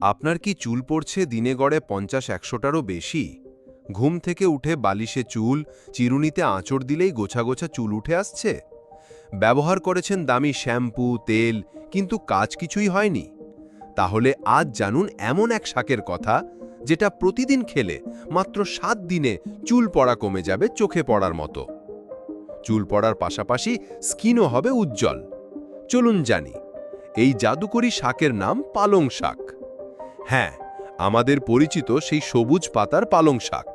আপনার কি চুল পড়ছে দিনে গড়ে পঞ্চাশ একশোটারও বেশি? ঘুম থেকে উঠে বালিশে চুল, চিরুনিতে আঁচড় দিলেই গোছা গোছা চুল উঠে আসছে? ব্যবহার করেছেন দামি শ্যাম্পু, তেল, কিন্তু কাজ কিছুই হয়নি। তাহলে আজ জানুন এমন এক শাকের কথা, যেটা প্রতিদিন খেলে মাত্র সাত দিনে চুল পড়া কমে যাবে চোখে পড়ার মতো। চুল পড়ার পাশাপাশি স্কিনও হবে উজ্জ্বল। চলুন জানি, এই জাদুকরী শাকের নাম পালং শাক। হ্যাঁ আমাদের পরিচিত সেই সবুজ পাতার পালং শাক।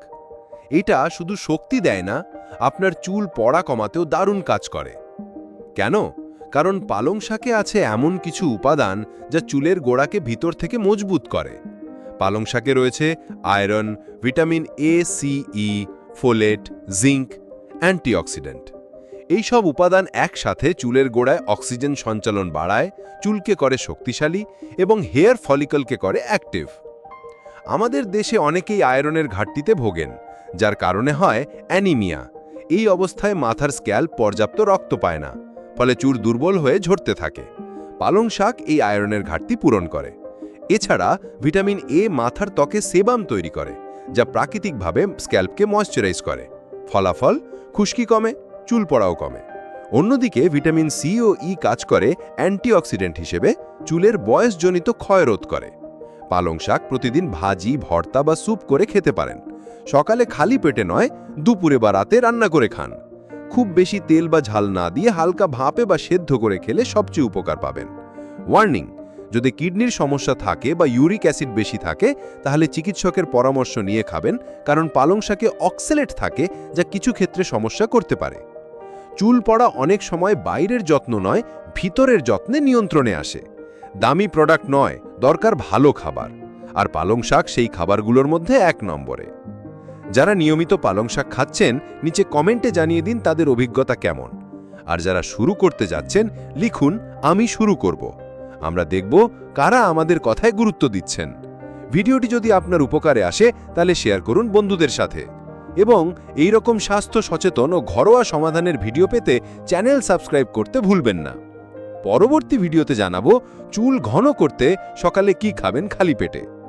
এটা শুধু শক্তি দেয় না, আপনার চুল পড়া কমাতেও দারুণ কাজ করে। কেন? কারণ পালং শাকে আছে এমন কিছু উপাদান যা চুলের গোড়াকে ভিতর থেকে মজবুত করে। পালং শাকে রয়েছে iron, vitamin A C E folate, zinc, antioxidant. এই সব উপাদান একসাথে চুলের গোড়ায় অক্সিজেন সঞ্চালন বাড়ায়, চুলকে করে শক্তিশালী এবং হেয়ার ফলিকলকে করে অ্যাক্টিভ। আমাদের দেশে অনেকেই আয়রনের ঘাটতিতে ভোগেন, যার কারণে হয় অ্যানিমিয়া। এই অবস্থায় মাথার স্ক্যাল পর্যাপ্ত রক্ত পায় না, ফলে চুল দুর্বল হয়ে ঝরতে থাকে। পালং শাক এই আয়রনের ঘাটতি পূরণ করে। এছাড়া ভিটামিন এ মাথার ত্বকে সেবাম তৈরি করে, যা প্রাকৃতিকভাবে স্ক্যাল্পকে ময়শ্চারাইজ করে। ফলাফল, খুশকি কমে। চুল পড়াও কমে। অন্যদিকে ভিটামিন সি ও ই কাজ করে অ্যান্টিঅক্সিডেন্ট হিসেবে চুলের বয়সজনিত ক্ষয় রোধ করে। পালং শাক প্রতিদিন ভাজি, ভর্তা বা স্যুপ করে খেতে পারেন। সকালে খালি পেটে নয়, দুপুরে বা রাতে রান্না করে খান। খুব বেশি তেল বা ঝাল না দিয়ে হালকা ভাপে বা সেদ্ধ করে খেলে সবচেয়ে উপকার পাবেন। ওয়ার্নিং, যদি কিডনির সমস্যা থাকে বা ইউরিক অ্যাসিড বেশি থাকে, তাহলে চিকিৎসকের পরামর্শ নিয়ে খাবেন, কারণ পালং শাকে অক্সেলেট থাকে, যা কিছু ক্ষেত্রে সমস্যা করতে পারে। চুল পড়া অনেক সময় বাইরের যত্ন নয়, ভিতরের যত্নে নিয়ন্ত্রণে আসে। দামি প্রোডাক্ট নয়, দরকার ভালো খাবার। আর পালং শাক সেই খাবারগুলোর মধ্যে এক নম্বরে। যারা নিয়মিত পালং শাক খাচ্ছেন, নিচে কমেন্টে জানিয়ে দিন তাদের অভিজ্ঞতা কেমন। আর যারা শুরু করতে যাচ্ছেন, লিখুন, আমি শুরু করব। আমরা দেখব কারা আমাদের কথায় গুরুত্ব দিচ্ছেন। ভিডিওটি যদি আপনার উপকারে আসে, তাহলে শেয়ার করুন বন্ধুদের সাথে। এবং এই রকম স্বাস্থ্য সচেতন ও ঘরোয়া সমাধানের ভিডিও পেতে চ্যানেল সাবস্ক্রাইব করতে ভুলবেন না। পরবর্তী ভিডিওতে জানাব, চুল ঘন করতে সকালে কি খাবেন খালি পেটে।